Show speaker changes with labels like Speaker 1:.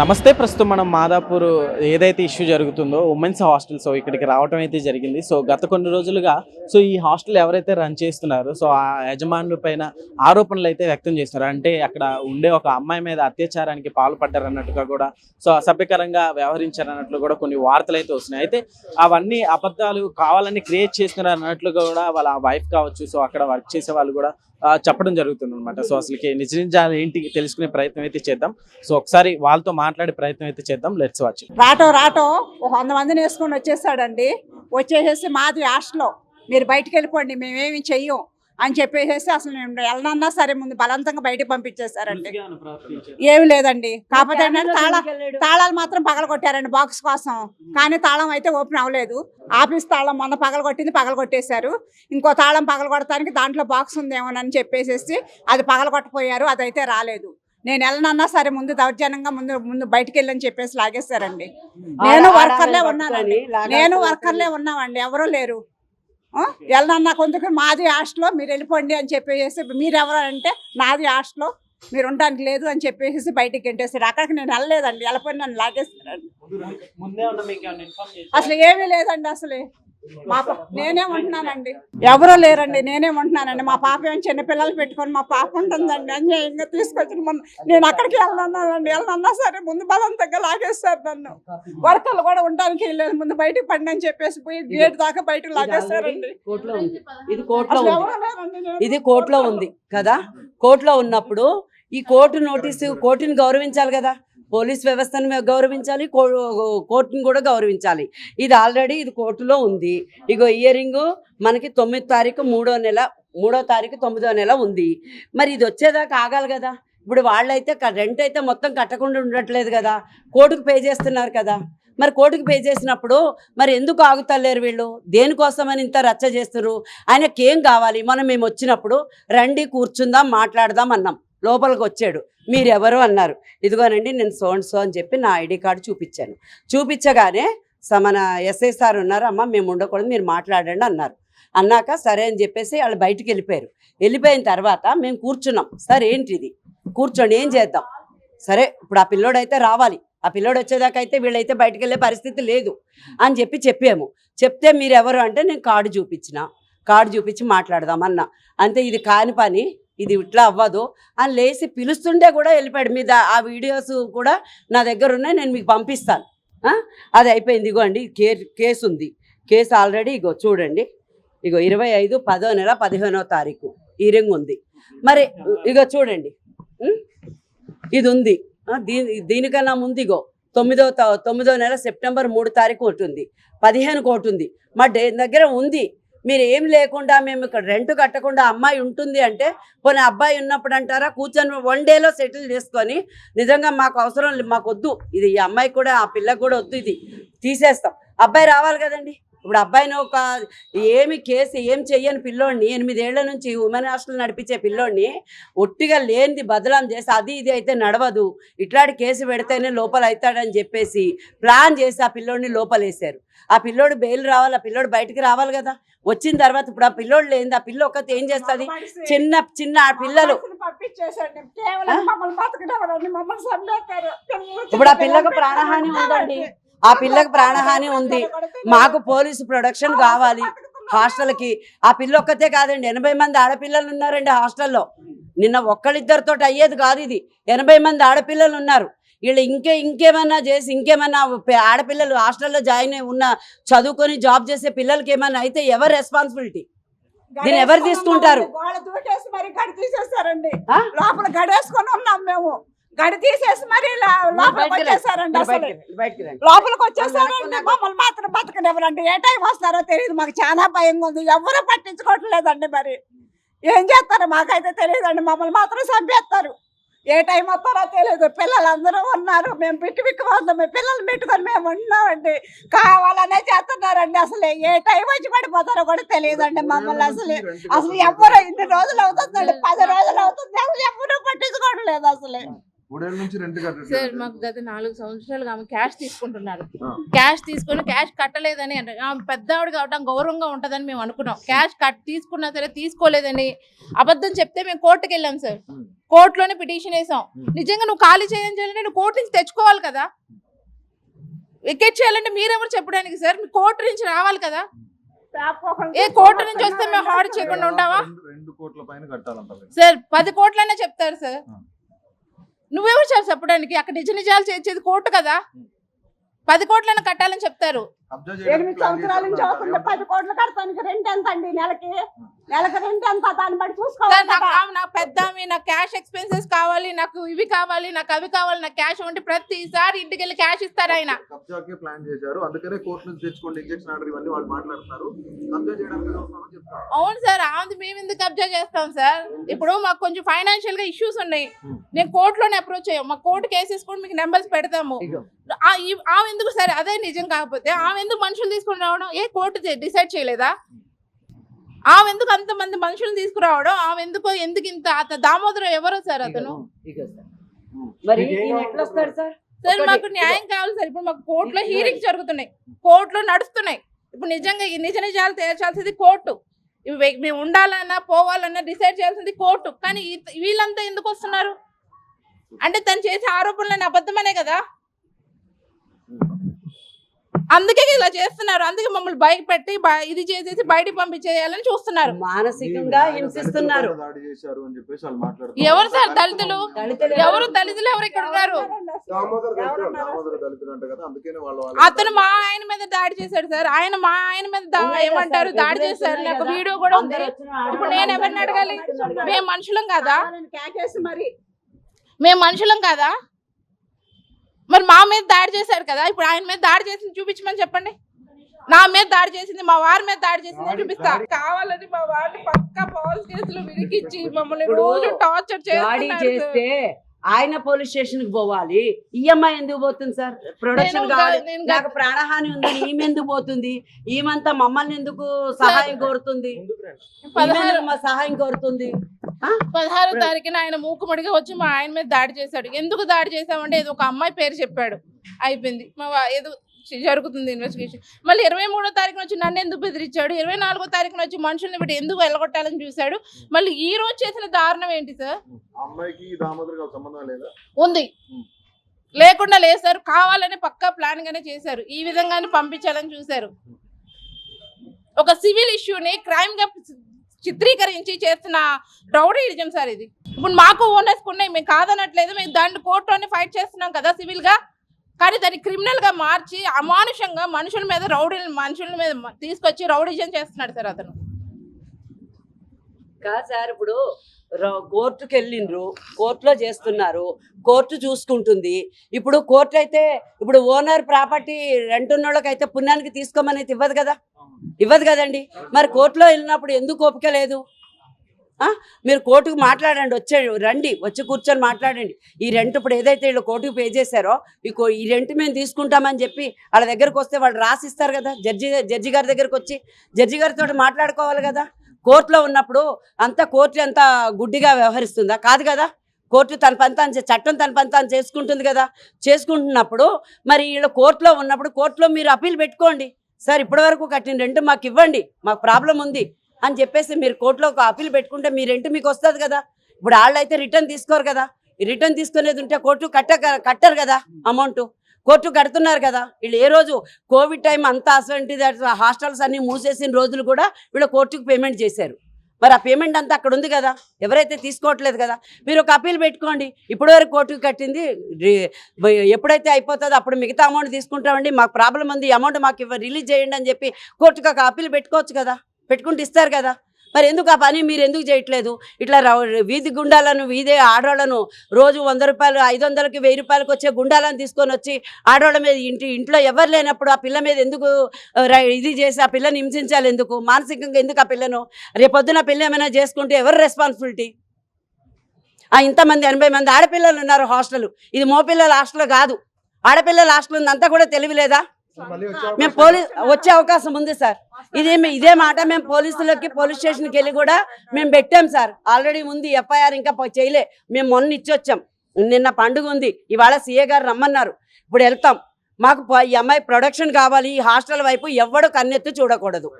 Speaker 1: నమస్తే ప్రస్తుతం మనం మాదాపూర్ ఏదైతే ఇష్యూ జరుగుతుందో ఉమెన్స్ హాస్టల్ సో ఇక్కడికి రావటం అయితే జరిగింది. సో గత కొన్ని రోజులుగా సో ఈ హాస్టల్ ఎవరైతే రన్ చేస్తున్నారో సో ఆ యజమానుల పైన ఆరోపణలు అయితే వ్యక్తం చేస్తున్నారు. అంటే అక్కడ ఉండే ఒక అమ్మాయి మీద అత్యాచారానికి పాల్పడ్డారన్నట్టుగా కూడా సో అసభ్యకరంగా వ్యవహరించారన్నట్లు కూడా కొన్ని వార్తలు అయితే వస్తున్నాయి. అయితే అవన్నీ అబద్ధాలు కావాలని క్రియేట్ చేస్తున్నారు అన్నట్లుగా కూడా వాళ్ళ వైఫ్ కావచ్చు సో అక్కడ వర్క్ చేసే వాళ్ళు కూడా చెప్పడం జరుగుతుంది అనమాట సో అసలుకి నిజ నిజాలు ఏంటి తెలుసుకునే ప్రయత్నం అయితే చేద్దాం. సో ఒకసారి వాళ్ళతో మాట్లాడే ప్రయత్నం అయితే చేద్దాం. లెట్స్ వాచ్
Speaker 2: రాటో రాటో ఒక వంద మందిని వేసుకొని వచ్చేసాడండి. వచ్చేసేసి మాది హాస్టల్లో. మీరు బయటకు వెళ్ళిపోండి మేమేమి చెయ్యం. అని చెప్పేసేసి అసలు నేను వెళ్ళనన్నా సరే ముందు బలవంతంగా బయటికి పంపించేశారండి ఏమి లేదండి. కాకపోతే ఏంటంటే తాళ తాళాలు మాత్రం పగల కొట్టారండి బాక్స్ కోసం. కానీ తాళం అయితే ఓపెన్ అవ్వలేదు. ఆఫీస్ తాళం మొన్న పగల కొట్టింది పగల కొట్టేశారు ఇంకో తాళం పగల కొడటానికి దాంట్లో బాక్స్ ఉందేమోనని చెప్పేసేసి అది పగల కొట్టపోయారు అదైతే రాలేదు. నేను వెళ్ళనన్నా సరే ముందు దౌర్జన్యంగా ముందు ముందు బయటికి వెళ్ళని చెప్పేసి లాగేశారండి నేను వర్కర్లే ఉన్నానండి. నేను వర్కర్లే ఉన్నామండి ఎవరూ లేరు? వెళ్ళనన్నా కొంచెం మాది హాస్టల్లో మీరు వెళ్ళిపోండి అని చెప్పేసి మీరు ఎవరు అంటే నాది హాస్టల్లో మీరు ఉండడానికి లేదు అని చెప్పేసి బయటికి గెంటేసారు అక్కడికి నేను వెళ్ళలేదండి. వెళ్ళిపోయి నన్ను
Speaker 1: చేసి
Speaker 2: అసలు ఏమీ లేదండి అసలు. మా పా- నేనే ఉంటున్నానండి ఎవరూ లేరండి నేనే ఉంటున్నానండి మా పాప ఏం చిన్న పిల్లలు పెట్టుకొని మా పాప ఉంటుందండి. అన్యాయంగా తీసుకొచ్చిన మొన్న నేను అక్కడికి వెళ్ళన్నానండి వెళ్ళన్నా సరే ముందు బలంతంగా లాగేస్తారు నన్ను. వర్కర్లు కూడా ఉండడానికి లేదు ముందు బయటికి పండి అని చెప్పేసి పోయి గేట్ దాకా బయటకు లాగేస్తారండి.
Speaker 3: ఇది కోర్టులో ఉంది. ఇది కోర్టులో ఉంది కదా. కోర్టులో ఉన్నప్పుడు ఈ కోర్టు నోటీసు కోర్టుని గౌరవించాలి కదా. పోలీస్ వ్యవస్థను గౌరవించాలి కో- కూడా గౌరవించాలి. ఇది ఆల్రెడీ ఇది కోర్టులో ఉంది. ఇగో ఇయరింగ్ మనకి తొమ్మిది తారీఖు మూడో నెల మూడో తారీఖు తొమ్మిదో నెల ఉంది. మరి ఇది వచ్చేదాకా ఆగాలి కదా. ఇప్పుడు వాళ్ళైతే రెంట్ అయితే మొత్తం కట్టకుండా ఉండట్లేదు కదా. కోర్టుకు పే చేస్తున్నారు కదా. మరి కోర్టుకు పే చేసినప్పుడు మరి ఎందుకు ఆగుతలేరు వీళ్ళు? దేనికోసమని ఇంత రచ్చ చేస్తున్నారు ఆయనకేం కావాలి? మనం మేము వచ్చినప్పుడు రండి కూర్చుందాం మాట్లాడదాం అన్నాం. లోపలికి వచ్చాడు మీరెవరు అన్నారు. ఇదిగోనండి నేను సో అండ్ సో అని చెప్పి నా ఐడి కార్డు చూపించాను. చూపించగానే స- మన ఎస్ఐ సార్ ఉన్నారు అమ్మ మేము ఉండకూడదు మీరు మాట్లాడండి అన్నారు. అన్నాక సరే అని చెప్పేసి వాళ్ళు బయటికి వెళ్ళిపోయారు. వెళ్ళిపోయిన తర్వాత మేము కూర్చున్నాం. సార్ ఏంటిది? కూర్చోండి ఏం చేద్దాం? సరే ఇప్పుడు ఆ పిల్లోడు అయితే రావాలి. ఆ పిల్లోడు వచ్చేదాకా అయితే వీళ్ళైతే బయటికి వెళ్ళే పరిస్థితి లేదు అని చెప్పి చెప్పాము. చెప్తే మీరు ఎవరు అంటే నేను కార్డు చూపించిన. కార్డు చూపించి మాట్లాడదాం అన్న. అంతే ఇది కాని పని. ఇది ఇట్లా అవ్వదు. అని లేచి పిలుస్తుంటే కూడా వెళ్ళిపోయాడు. మీద ఆ వీడియోస్ కూడా నా దగ్గర ఉన్నాయి నేను మీకు పంపిస్తాను. అది అయిపోయింది. ఇగో అండి కే కేసు ఉంది. కేసు ఆల్రెడీ ఇగో చూడండి. ఇగో ఇరవై ఐదు పదో నెల పదిహేనో తారీఖు. ఈ రింగ్ ఉంది. మరి ఇగో చూడండి. ఇది ఉంది. దీని దీనికన్నా ముందు ఇగో తొమ్మిదో తొమ్మిదో నెల సెప్టెంబర్ మూడు తారీఖు ఒకటి ఉంది. పదిహేను ఒకటి ఉంది. మా డే దగ్గర ఉంది. మీరు ఏం లేకుండా మేము ఇక్కడ రెంట్ కట్టకుండా అమ్మాయి ఉంటుంది అంటే పోనీ అబ్బాయి ఉన్నప్పుడు అంటారా కూర్చొని వన్ డేలో సెటిల్ చేసుకొని నిజంగా మాకు అవసరం లేదు మాకు వద్దు ఇది ఈ అమ్మాయి కూడా ఆ పిల్లకి కూడా వద్దు ఇది. తీసేస్తాం. అబ్బాయి రావాలి కదండి. ఇప్పుడు అబ్బాయిని ఒక ఏమి కేసు ఏం చెయ్యని పిల్లోడిని ఎనిమిదేళ్ళ నుంచి ఉమెన్ హాస్టల్ నడిపించే పిల్లోడిని ఒట్టిగా లేనిది బదలాం చేసి అది ఇది అయితే నడవదు. ఇట్లాంటి కేసు పెడితేనే లోపల అవుతాడని చెప్పేసి ప్లాన్ చేసి ఆ పిల్లోడిని లోపలేశారు. ఆ పిల్లోడు బెయిల్ రావాలి ఆ పిల్లోడు బయటికి రావాలి కదా. వచ్చిన తర్వాత ఇప్పుడు ఆ పిల్లోడు లేనిది ఆ పిల్ల ఒక్కతే ఏం చేస్తుంది? చిన్న చిన్న ఆ పిల్లలు. ఇప్పుడు ఆ పిల్లకు ప్రాణహాని ఉందండి. ఆ పిల్లకు ప్రాణహాని ఉంది. మాకు పోలీసు ప్రొడక్షన్ కావాలి హాస్టల్కి. ఆ పిల్ల ఒక్కతే కాదండి ఎనభై మంది ఆడపిల్లలు ఉన్నారండి హాస్టల్లో. నిన్న ఒక్కళ్ళిద్దరితో అయ్యేది కాదు ఇది. ఎనభై మంది ఆడపిల్లలు ఉన్నారు. వీళ్ళు ఇంకే ఇంకేమన్నా చేసి ఇంకేమన్నా ఆడపిల్లలు హాస్టల్లో జాయిన్ అయి ఉన్న చదువుకొని జాబ్ చేసే పిల్లలకి ఏమన్నా అయితే ఎవరు రెస్పాన్సిబిలిటీ? దీన్ని ఎవరు తీసుకుంటారు?
Speaker 2: లోపల గడేసుకొని ఉన్నాం మేము. గడి తీసేసి మరి లోపలికి. వచ్చేసారండి అసలు. లోపలికి వచ్చేసారండి. మమ్మల్ని మాత్రం బతకనివ్వరండి. ఏ టైం వస్తారో తెలియదు. మాకు చాలా భయంగా ఉంది. ఎవరు పట్టించుకోవట్లేదండి మరి. ఏం చేస్తారో? మాకైతే తెలియదండి. మమ్మల్ని మాత్రం చంపేస్తారు. ఏ టైం వస్తారో తెలియదు. పిల్లలందరూ ఉన్నారు. మేము పిక్కి పిక్కి వస్తాం మేము పిల్లలు పెట్టుకొని మేము ఉన్నామండి. కావాలనే చేస్తున్నారండి. అసలు ఏ టైం వచ్చి పడిపోతారో కూడా తెలియదండి మమ్మల్ని అసలు. అసలు ఎవరు ఇన్ని రోజులు అవుతుందండి? పది రోజులు అవుతుంది. అసలు ఎవరు పట్టించుకోవట్లేదు అసలు.
Speaker 4: మూడేళ్ళ నుంచి రెంట్
Speaker 5: సార్ మాకు గత నాలుగు సంవత్సరాలుగా ఆమె క్యాష్ తీసుకుంటున్నారు. క్యాష్ తీసుకొని క్యాష్ కట్టలేదని అంటే. ఆమె పెద్ద ఆవిడ కావటం గౌరవంగా ఉంటుందని మేము అనుకున్నాం. క్యాష్ కట్ తీసుకున్నా సరే తీసుకోలేదని అబద్ధం చెప్తే మేము కోర్టుకు వెళ్ళాం సార్. కోర్టులోనే పిటిషన్ వేసాం. నిజంగా నువ్వు ఖాళీ చేయని చేయాలంటే నువ్వు కోర్టు నుంచి తెచ్చుకోవాలి కదా. వికెట్ చేయాలంటే మీరెవరు చెప్పడానికి సార్? మీ కోర్టు నుంచి రావాలి కదా. ఏ కోర్టు నుంచి వస్తే మేము హార్డ్ చేయకుండా ఉంటావా? సార్ పది కోట్లనే చెప్తారు సార్. నువ్వెవరు సార్ చెప్పడానికి. అక్కడ నిజ నిజాలు చేసేది కోర్టు కదా. పది కోట్లైనా కట్టాలని చెప్తారు.
Speaker 2: ఎనిమిది సంవత్సరాల నుంచి అవుతుంది. పది కోట్లు కడతానికి రెంట్ ఎంత అండి నెలకి? నెలకి రెంట్ ఎంత? దాన్ని బట్టి చూసుకోవాలి
Speaker 5: నాకు
Speaker 2: కదా.
Speaker 5: ఆ- నాకు పెద్ద నాకు క్యాష్ ఎక్స్పెన్సెస్ కావాలి నాకు ఇవి కావాలి నాకు అవి కావాలి నాకు క్యాష్ ఉంటే ప్రతిసారి ఇంటికి వెళ్ళి క్యాష్ ఇస్తారు ఆయన.
Speaker 4: కబ్జాకే ప్లాన్ చేశారు. అందుకనే కోర్టు నుంచి తెచ్చుకోండి ఇంజక్షన్ ఆర్డర్ ఇవన్నీ వాళ్ళు మాట్లాడుతున్నారు. కబ్జా చేయడానికి వస్తామని చెప్తారు
Speaker 5: అవును సార్ ఆమెది మేము ఎందుకు కబ్జా చేస్తాం సార్? ఇప్పుడు మాకు కొంచెం ఫైనాన్షియల్గా ఇష్యూస్ ఉన్నాయి. నేను కోర్టులోనే అప్రోచ్ అయ్యాం మా కోర్టు కేసెస్ కూడా మీకు నెంబర్స్ పెడతాము. ఆమె ఎందుకు సరే? అదే నిజం కాకపోతే ఆమె ఎందుకు మనుషులు తీసుకుని రావడం? ఏ కోర్టు డిసైడ్ చేయలేదా? ఆమె ఎందుకు అంతమంది మనుషులు తీసుకురావడం? ఆమె ఎందుకు ఎందుకు ఇంత అత దామోదరం ఎవరో సార్ అతను?
Speaker 3: ఇగో సార్.
Speaker 5: మాకు న్యాయం కావాలి సార్. ఇప్పుడు మాకు కోర్టులో హీరింగ్స్ జరుగుతున్నాయి. కోర్టులో నడుస్తున్నాయి. ఇప్పుడు నిజంగా ఈ నిజ నిజాలు తేల్చాల్సింది కోర్టు. ఇవి మేము ఉండాలన్నా పోవాలన్నా డిసైడ్ చేయాల్సింది కోర్టు. కానీ వీళ్ళంతా ఎందుకు వస్తున్నారు? అంటే తను చేసే ఆరోపణలు అబద్ధమనే కదా? అందుకే ఇలా చేస్తున్నారు. అందుకే మమ్మల్ని బయట పెట్టి బయ- ఇది చేసేసి బయటికి పంపించేయాలని చూస్తున్నారు.
Speaker 3: మానసికంగా హింసిస్తున్నారు.
Speaker 5: ఎవరు సార్ దళితులు? ఎవరు దళితులు? ఎవరు ఇక్కడ ఉన్నారు? అతను మా ఆయన మీద దాడి చేశాడు సార్. ఆయన మా ఆయన మీద ఏమంటారు? దాడి చేశారు. నాకు. వీడియో కూడా ఉంది. ఇప్పుడు నేను ఎవరిని అడగాలి. మేము మనుషులం కాదా? మేము మనుషులం కాదా? మరి మా మీద దాడి చేశాడు కదా? ఇప్పుడు ఆయన మీద దాడి చేసింది చూపించమని చెప్పండి. నా మీద దాడి చేసింది మా వారి మీద దాడి చేసింది చూపిస్తా. కావాలని మా వారిని పక్క పోలీస్ కేసులు విరికిచ్చి మమ్మల్ని రోజు టార్చర్.
Speaker 3: చేస్తే ఆయన పోలీస్ స్టేషన్కి పోవాలి. ఈఎంఐ ఎందుకు పోతుంది సార్? ప్రొడక్షన్ కావాలి. నాకు ప్రాణహాని ఉందని ఈమె ఎందుకు పోతుంది? ఈమెంతా మమ్మల్ని ఎందుకు సహాయం కోరుతుంది? మా సహాయం కోరుతుంది? ఆ?
Speaker 5: పదహారో తారీఖున ఆయన మూకుమడిగా వచ్చి మా ఆయన మీద దాడి చేశాడు. ఎందుకు దాడి చేశామంటే ఏదో ఒక అమ్మాయి పేరు చెప్పాడు. అయిపోయింది. మా ఏదో జరుగుతుంది ఇన్వెస్టిగేషన్ మళ్ళీ ఇరవై మూడో తారీఖున వచ్చి నన్ను ఎందుకు బెదిరించాడు? ఇరవై నాలుగో తారీఖున వచ్చి మనుషుల్ని పెట్టి ఎందుకు వెళ్ళగొట్టాలని చూశాడు? మళ్ళీ ఈ రోజు చేసిన దారుణం ఏంటి సార్? ఉంది. లేకుండా లేదు సార్. కావాలని పక్కా ప్లాన్ గానే చేశారు. ఈ విధంగానే పంపించాలని చూశారు. ఒక సివిల్ ఇష్యూని క్రైమ్గా చిత్రీకరించి చేస్తున్న రౌడీయిజం సార్ ఇది. ఇప్పుడు మాకు ఓనర్స్ ఉన్నాయి. మేము కాదనట్లేదు. మేము దాన్ని కోర్టులోనే ఫైట్ చేస్తున్నాం కదా సివిల్గా కానీ దాన్ని క్రిమినల్గా మార్చి అమానుషంగా మనుషుల మీద రౌడీ మనుషుల మీద తీసుకొచ్చి రౌడీజం చేస్తున్నాడు సార్ అతను.
Speaker 3: కాదు సార్ ఇప్పుడు ర- కోర్టుకి వెళ్ళిండ్రు కోర్టులో చేస్తున్నారు కోర్టు చూసుకుంటుంది. ఇప్పుడు కోర్టు అయితే ఇప్పుడు ఓనర్ ప్రాపర్టీ రెంట్ ఉన్న వాళ్ళకైతే పుణ్యానికి తీసుకోమని ఇవ్వదు కదా? ఇవ్వదు కదండి. మరి కోర్టులో వెళ్ళినప్పుడు ఎందుకు ఓపిక లేదు? మీరు కోర్టుకు మాట్లాడండి వచ్చే రండి వచ్చి కూర్చొని మాట్లాడండి. ఈ రెంట్ ఇప్పుడు ఏదైతే వీళ్ళు కోర్టుకు పే చేశారో ఈ ఈ రెంట్ మేము తీసుకుంటామని చెప్పి వాళ్ళ దగ్గరకు వస్తే వాళ్ళు రాసిస్తారు కదా జడ్జి జడ్జి గారి దగ్గరకు వచ్చి. జడ్జి గారితో మాట్లాడుకోవాలి కదా. కోర్టులో ఉన్నప్పుడు అంత కోర్టు అంత గుడ్డిగా వ్యవహరిస్తుందా? కాదు కదా. కోర్టు తన పంతాన్ని చట్టం తన పంతాన్ని చేసుకుంటుంది కదా. చేసుకుంటున్నప్పుడు మరి వీళ్ళు కోర్టులో ఉన్నప్పుడు కోర్టులో మీరు అప్పీల్ పెట్టుకోండి. సార్ ఇప్పటివరకు కట్టిన రెంట్ మాకు ఇవ్వండి మాకు ప్రాబ్లం ఉంది. అని చెప్పేసి మీరు కోర్టులో ఒక అప్పీల్ పెట్టుకుంటే మీ రెంట్ మీకు వస్తుంది కదా. ఇప్పుడు వాళ్ళు అయితే రిటర్న్ తీసుకోరు కదా. రిటర్న్ తీసుకునేది ఉంటే కోర్టు కట్ట కట్టరు కదా అమౌంట్. కోర్టు కడుతున్నారు కదా. వీళ్ళు ఏ రోజు కోవిడ్ టైం అంతా అసలు హాస్టల్స్ అన్నీ మూసేసిన రోజులు కూడా వీళ్ళు కోర్టుకు పేమెంట్ చేశారు. మరి ఆ పేమెంట్ అంతా అక్కడ ఉంది కదా. ఎవరైతే తీసుకోవట్లేదు కదా. మీరు ఒక అప్పీల్ పెట్టుకోండి. ఇప్పటివరకు కోర్టుకు కట్టింది ఎప్పుడైతే అయిపోతుందో అప్పుడు మిగతా అమౌంట్ తీసుకుంటామండి. మాకు ప్రాబ్లం ఉంది అమౌంట్ మాకు రిలీజ్ చేయండి అని చెప్పి కోర్టుకు ఒక అప్పీల్ పెట్టుకోవచ్చు కదా. పెట్టుకుంటూ ఇస్తారు కదా. మరి ఎందుకు ఆ పని మీరు ఎందుకు చేయట్లేదు? ఇట్లా రౌ- వీధి గుండాలను వీధి ఆడవాళ్ళను రోజు వంద రూపాయలు ఐదు వందలకి వెయ్యి రూపాయలకు వచ్చే గుండాలను తీసుకొని వచ్చి ఆడవాళ్ళ మీద ఇంటి ఇంట్లో ఎవరు లేనప్పుడు ఆ పిల్ల మీద ఎందుకు ఇది చేసి ఆ పిల్లని హింసించాలి ఎందుకు? మానసికంగా ఎందుకు ఆ పిల్లను? రేపొద్దున పిల్ల ఏమైనా చేసుకుంటే ఎవరు రెస్పాన్సిబిలిటీ ఆ ఇంతమంది ఎనభై మంది ఆడపిల్లలు ఉన్నారు హాస్టల్. ఇది మోపిల్లల హాస్టల్ కాదు. ఆడపిల్లల హాస్టల్ ఉంది అంతా కూడా
Speaker 4: తెలివి లేదా?
Speaker 3: మేము పోలీస్ వచ్చే అవకాశం ఉంది సార్. ఇదే ఇదే మాట మేము పోలీసులకి పోలీస్ స్టేషన్కి వెళ్ళి కూడా మేము పెట్టాం సార్. ఆల్రెడీ ఉంది ఎఫ్ఐఆర్ ఇంకా చేయలే. మేము మొన్న ఇచ్చొచ్చాం. నిన్న పండుగ ఉంది. ఇవాళ సీఏ గారు రమ్మన్నారు. ఇప్పుడు వెళ్తాం. మాకు ఈ అమ్మాయి ప్రొడక్షన్ కావాలి. ఈ హాస్టల్ వైపు ఎవ్వడు కన్నెత్తి చూడకూడదు.